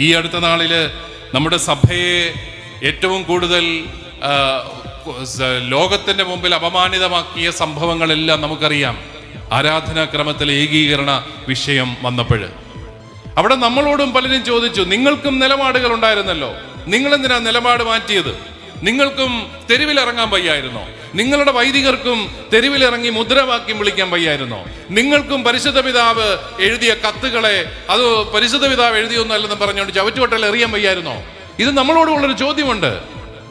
ഈ അടുത്ത നാളിൽ നമ്മുടെ സഭയെ ഏറ്റവും കൂടുതൽ ലോകത്തിന്റെ മുമ്പിൽ അപമാനിതമാക്കിയ സംഭവങ്ങളെല്ലാം നമുക്കറിയാം. ആരാധനാക്രമത്തിലെ ഏകീകരണ വിഷയം വന്നപ്പോൾ അവിടെ നമ്മളോടും പലരും ചോദിച്ചു നിങ്ങൾക്കും നിലപാടുകൾ ഉണ്ടായിരുന്നല്ലോ നിങ്ങളെന്തിനാ നിലപാട് മാറ്റിയത്? നിങ്ങൾക്കും തെരുവിലിറങ്ങാൻ വയ്യായിരുന്നോ? നിങ്ങളുടെ വൈദികർക്കും തെരുവിലിറങ്ങി മുദ്രാവാക്യം വിളിക്കാൻ വയ്യായിരുന്നോ? നിങ്ങൾക്കും പരിശുദ്ധ പിതാവ് എഴുതിയ കത്തുകളെ അത് പരിശുദ്ധ പിതാവ് എഴുതിയൊന്നല്ലെന്ന് പറഞ്ഞുകൊണ്ട് ചവറ്റുവട്ടൽ എറിയാൻ വയ്യായിരുന്നോ? ഇത് നമ്മളോടുള്ളൊരു ചോദ്യമുണ്ട്.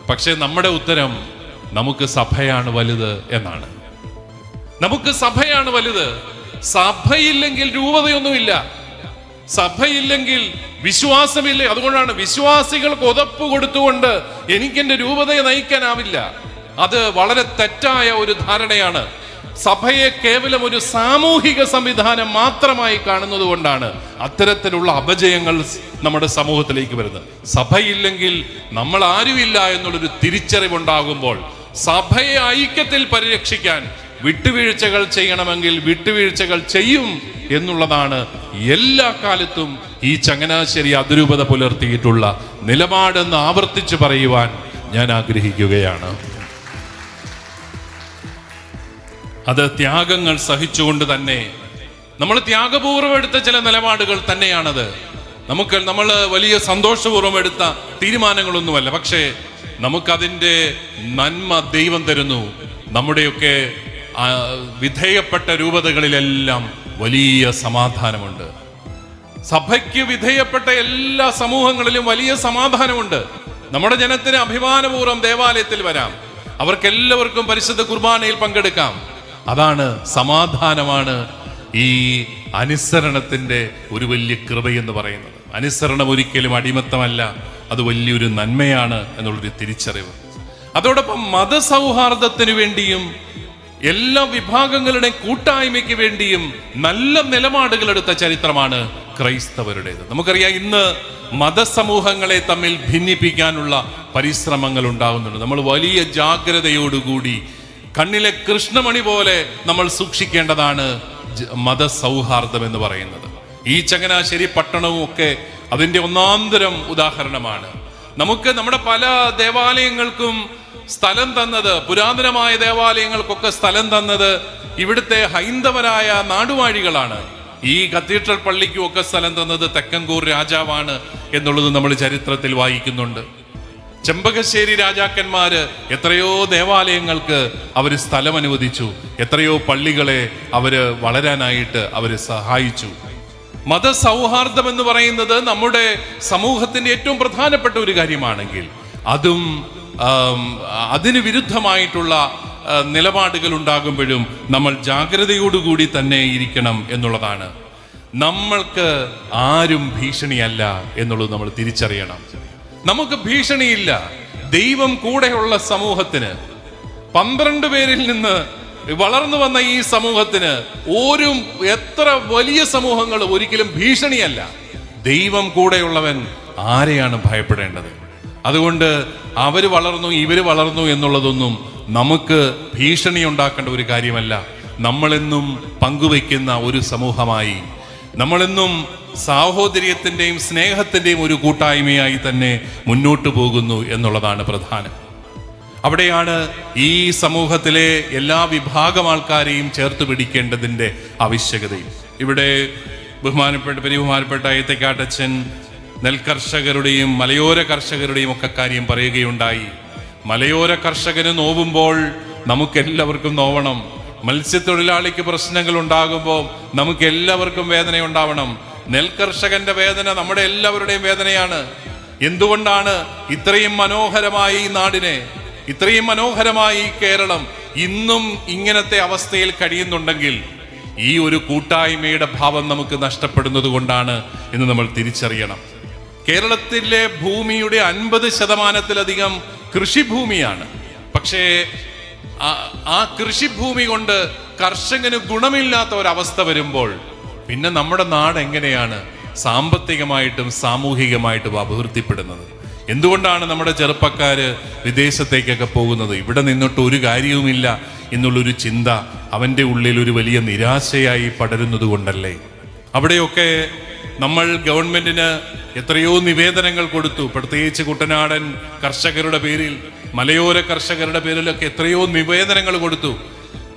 പക്ഷേ നമ്മുടെ ഉത്തരം നമുക്ക് സഭയാണ് വലുത് എന്നാണ്. നമുക്ക് സഭയാണ് വലുത്. സഭയില്ലെങ്കിൽ രൂപതയൊന്നുമില്ല. സഭയില്ലെങ്കിൽ വിശ്വാസമില്ല. അതുകൊണ്ടാണ് വിശ്വാസികൾക്ക് ഉതപ്പ് കൊടുത്തുകൊണ്ട് എനിക്കെന്റെ രൂപതയെ നയിക്കാനാവില്ല. അത് വളരെ തെറ്റായ ഒരു ധാരണയാണ്. സഭയെ കേവലം ഒരു സാമൂഹിക സംവിധാനം മാത്രമായി കാണുന്നത് കൊണ്ടാണ് അത്തരത്തിലുള്ള അപജയങ്ങൾ നമ്മുടെ സമൂഹത്തിലേക്ക് വരുന്നത്. സഭയില്ലെങ്കിൽ നമ്മൾ ആരുമില്ല എന്നുള്ളൊരു തിരിച്ചറിവുണ്ടാകുമ്പോൾ സഭയെ ഐക്യത്തിൽ പരിരക്ഷിക്കാൻ വിട്ടുവീഴ്ചകൾ ചെയ്യണമെങ്കിൽ വിട്ടുവീഴ്ചകൾ ചെയ്യും എന്നുള്ളതാണ് എല്ലാ കാലത്തും ഈ ചങ്ങനാശ്ശേരി അതിരൂപത പുലർത്തിയിട്ടുള്ള നിലപാടെന്ന് ആവർത്തിച്ച് പറയുവാൻ ഞാൻ ആഗ്രഹിക്കുകയാണ്. അത് ത്യാഗങ്ങൾ സഹിച്ചുകൊണ്ട് തന്നെ. നമ്മൾ ത്യാഗപൂർവം എടുത്ത ചില നിലപാടുകൾ തന്നെയാണത്. നമുക്ക് നമ്മൾ വലിയ സന്തോഷപൂർവം എടുത്ത തീരുമാനങ്ങളൊന്നുമല്ല. പക്ഷേ നമുക്കതിന്റെ നന്മ ദൈവം തരുന്നു. നമ്മുടെയൊക്കെ വിധേയപ്പെട്ട രൂപതകളിലെല്ലാം വലിയ സമാധാനമുണ്ട്. സഭയ്ക്ക് വിധേയപ്പെട്ട എല്ലാ സമൂഹങ്ങളിലും വലിയ സമാധാനമുണ്ട്. നമ്മുടെ ജനത്തിന് അഭിമാനപൂർവം ദേവാലയത്തിൽ വരാം. അവർക്കെല്ലാവർക്കും പരിശുദ്ധ കുർബാനയിൽ പങ്കെടുക്കാം. അതാണ് സമാധാനമാണ് ഈ അനുസരണത്തിന്റെ ഒരു വലിയ കൃപയെന്ന് പറയുന്നത്. അനുസരണം ഒരിക്കലും അടിമത്തമല്ല അത് വലിയൊരു നന്മയാണ് എന്നുള്ളൊരു തിരിച്ചറിവ്. അതോടൊപ്പം മതസൗഹാർദ്ദത്തിന് വേണ്ടിയും എല്ലാ വിഭാഗങ്ങളുടെയും കൂട്ടായ്മയ്ക്ക് വേണ്ടിയും നല്ല നിലപാടുകൾ എടുത്ത ചരിത്രമാണ് ക്രൈസ്തവരുടേത്. നമുക്കറിയാം ഇന്ന് മതസമൂഹങ്ങളെ തമ്മിൽ ഭിന്നിപ്പിക്കാനുള്ള പരിശ്രമങ്ങൾ ഉണ്ടാകുന്നുണ്ട് നമ്മൾ വലിയ ജാഗ്രതയോടുകൂടി കണ്ണിലെ കൃഷ്ണമണി പോലെ നമ്മൾ സൂക്ഷിക്കേണ്ടതാണ് മതസൗഹാർദ്ദം എന്ന് പറയുന്നത്. ഈ ചങ്ങനാശ്ശേരി പട്ടണവും ഒക്കെ അതിന്റെ ഒന്നാന്തരം ഉദാഹരണമാണ്. നമുക്ക് നമ്മുടെ പല ദേവാലയങ്ങൾക്കും സ്ഥലം തന്നത് പുരാതനമായ ദേവാലയങ്ങൾക്കൊക്കെ സ്ഥലം തന്നത് ഇവിടുത്തെ ഹൈന്ദവരായ നാടുവാഴികളാണ്. ഈ കത്തീഡ്രൽ പള്ളിക്കും ഒക്കെ സ്ഥലം തന്നത് തെക്കങ്കൂർ രാജാവാണ് എന്നുള്ളത് നമ്മൾ ചരിത്രത്തിൽ വായിക്കുന്നുണ്ട്. ചെമ്പകശ്ശേരി രാജാക്കന്മാര് എത്രയോ ദേവാലയങ്ങൾക്ക് അവർ സ്ഥലം അനുവദിച്ചു എത്രയോ പള്ളികളെ അവർ വളരാനായിട്ട് അവർ സഹായിച്ചു. മതസൗഹാർദ്ദം എന്ന് പറയുന്നത് നമ്മുടെ സമൂഹത്തിന്റെ ഏറ്റവും പ്രധാനപ്പെട്ട ഒരു കാര്യമാണെങ്കിൽ അതും അതിന് വിരുദ്ധമായിട്ടുള്ള നിലപാടുകൾ ഉണ്ടാകുമ്പോഴും നമ്മൾ ജാഗ്രതയോടുകൂടി തന്നെ ഇരിക്കണം എന്നുള്ളതാണ്. നമ്മൾക്ക് ആരും ഭീഷണിയല്ല എന്നുള്ളത് നമ്മൾ തിരിച്ചറിയണം. നമുക്ക് ഭീഷണിയില്ല. ദൈവം കൂടെയുള്ള സമൂഹത്തിന് പന്ത്രണ്ട് പേരിൽ നിന്ന് വളർന്നു വന്ന ഈ സമൂഹത്തിന് ഓരും എത്ര വലിയ സമൂഹങ്ങൾ ഒരിക്കലും ഭീഷണിയല്ല. ദൈവം കൂടെയുള്ളവൻ ആരെയാണ് ഭയപ്പെടേണ്ടത്? അതുകൊണ്ട് അവർ വളർന്നു ഇവർ വളർന്നു എന്നുള്ളതൊന്നും നമുക്ക് ഭീഷണി ഉണ്ടാക്കേണ്ട ഒരു കാര്യമല്ല. നമ്മളെന്നും പങ്കുവയ്ക്കുന്ന ഒരു സമൂഹമായി നമ്മളെന്നും സാഹോദര്യത്തിന്റെയും സ്നേഹത്തിന്റെയും ഒരു കൂട്ടായ്മയായി തന്നെ മുന്നോട്ട് പോകുന്നു എന്നുള്ളതാണ് പ്രധാനം. അവിടെയാണ് ഈ സമൂഹത്തിലെ എല്ലാ വിഭാഗം ആൾക്കാരെയും ചേർത്ത് പിടിക്കേണ്ടതിന്റെ ആവശ്യകതയും. ഇവിടെ ബഹുമാനപ്പെട്ട പരിബഹുമാനപ്പെട്ട ഏത്തക്കാട്ടച്ചൻ നെൽകർഷകരുടെയും മലയോര കർഷകരുടെയും ഒക്കെ കാര്യം പറയുകയുണ്ടായി. മലയോര കർഷകന് നോവുമ്പോൾ നമുക്കെല്ലാവർക്കും നോവണം. മത്സ്യത്തൊഴിലാളിക്ക് പ്രശ്നങ്ങൾ ഉണ്ടാകുമ്പോൾ നമുക്ക് എല്ലാവർക്കും വേദന ഉണ്ടാവണം നെൽകർഷകന്റെ വേദന നമ്മുടെ എല്ലാവരുടെയും വേദനയാണ്. എന്തുകൊണ്ടാണ് ഇത്രയും മനോഹരമായ ഈ നാടിനെ ഇത്രയും മനോഹരമായ ഈ കേരളം ഇന്നും ഇങ്ങനത്തെ അവസ്ഥയിൽ കഴിയുന്നുണ്ടെങ്കിൽ ഈ ഒരു കൂട്ടായ്മയുടെ ഭാവം നമുക്ക് നഷ്ടപ്പെടുന്നത് കൊണ്ടാണ് എന്ന് നമ്മൾ തിരിച്ചറിയണം. കേരളത്തിലെ ഭൂമിയുടെ അൻപത് ശതമാനത്തിലധികം കൃഷിഭൂമിയാണ്. പക്ഷേ ആ- കൃഷിഭൂമി കൊണ്ട് കർഷകന് ഗുണമില്ലാത്ത ഒരവസ്ഥ വരുമ്പോൾ പിന്നെ നമ്മുടെ നാട് എങ്ങനെയാണ് സാമ്പത്തികമായിട്ടും സാമൂഹികമായിട്ടും അഭിവൃദ്ധിപ്പെടുന്നത്? എന്തുകൊണ്ടാണ് നമ്മുടെ ചെറുപ്പക്കാര് വിദേശത്തേക്കൊക്കെ പോകുന്നത്? ഇവിടെ നിന്നിട്ട് ഒരു കാര്യവുമില്ല എന്നുള്ളൊരു ചിന്ത അവന്റെ ഉള്ളിൽ ഒരു വലിയ നിരാശയായി പടരുന്നത് കൊണ്ടല്ലേ? അവിടെയൊക്കെ നമ്മൾ ഗവൺമെന്റിന് എത്രയോ നിവേദനങ്ങൾ കൊടുത്തു. പ്രത്യേകിച്ച് കുട്ടനാടൻ കർഷകരുടെ പേരിൽ മലയോര കർഷകരുടെ പേരിലൊക്കെ എത്രയോ നിവേദനങ്ങൾ കൊടുത്തു.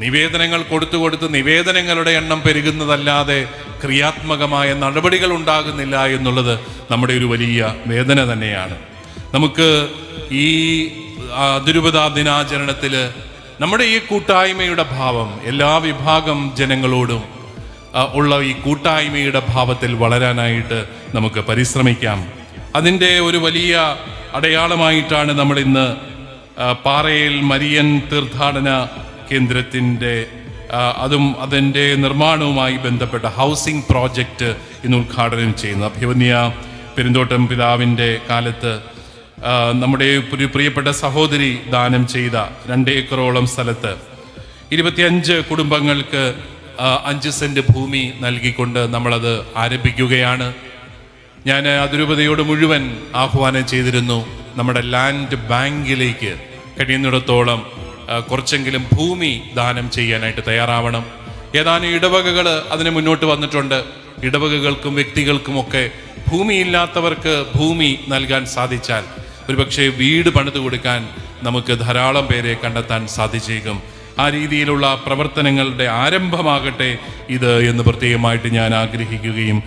നിവേദനങ്ങൾ കൊടുത്തു കൊടുത്ത് നിവേദനങ്ങളുടെ എണ്ണം പെരുകുന്നതല്ലാതെ ക്രിയാത്മകമായ നടപടികൾ ഉണ്ടാകുന്നില്ല എന്നുള്ളത് നമ്മുടെ ഒരു വലിയ വേദന തന്നെയാണ്. നമുക്ക് ഈ അതിരുപതാ ദിനാചരണത്തിൽ നമ്മുടെ ഈ കൂട്ടായ്മയുടെ ഭാവം എല്ലാ വിഭാഗം ജനങ്ങളോടും ഉള്ള ഈ കൂട്ടായ്മയുടെ ഭാവത്തിൽ വളരാനായിട്ട് നമുക്ക് പരിശ്രമിക്കാം. അതിന്റെ ഒരു വലിയ അടയാളമായിട്ടാണ് നമ്മൾ ഇന്ന് പാറയിൽ മരിയൻ തീർത്ഥാടന കേന്ദ്രത്തിന്റെ അതും അതിന്റെ നിർമ്മാണവുമായി ബന്ധപ്പെട്ട ഹൗസിംഗ് പ്രോജക്റ്റ് ഇന്ന് ഉദ്ഘാടനം ചെയ്യുന്നത്. അഭിവന്യ പെരുന്തോട്ടം പിതാവിന്റെ കാലത്ത് നമ്മുടെ ഒരു പ്രിയപ്പെട്ട സഹോദരി ദാനം ചെയ്ത രണ്ട് ഏക്കറോളം സ്ഥലത്ത് ഇരുപത്തിയഞ്ച് കുടുംബങ്ങൾക്ക് അഞ്ച് സെന്റ് ഭൂമി നൽകിക്കൊണ്ട് നമ്മളത് ആരംഭിക്കുകയാണ്. ഞാൻ അതിരൂപതയോട് മുഴുവൻ ആഹ്വാനം ചെയ്തിരുന്നു നമ്മുടെ ലാൻഡ് ബാങ്കിലേക്ക് കഴിയുന്നിടത്തോളം കുറച്ചെങ്കിലും ഭൂമി ദാനം ചെയ്യാനായിട്ട് തയ്യാറാവണം. ഏതാനും ഇടവകകൾ അതിന് മുന്നോട്ട് വന്നിട്ടുണ്ട്. ഇടവകകൾക്കും വ്യക്തികൾക്കുമൊക്കെ ഭൂമിയില്ലാത്തവർക്ക് ഭൂമി നൽകാൻ സാധിച്ചാൽ ഒരുപക്ഷെ വീട് പണിത് കൊടുക്കാൻ നമുക്ക് ധാരാളം പേരെ കണ്ടെത്താൻ സാധിച്ചേക്കും. ആ രീതിയിലുള്ള പ്രവർത്തനങ്ങളുടെ ആരംഭമാകട്ടെ ഇത് എന്ന് പ്രത്യേകമായിട്ട് ഞാൻ ആഗ്രഹിക്കുകയും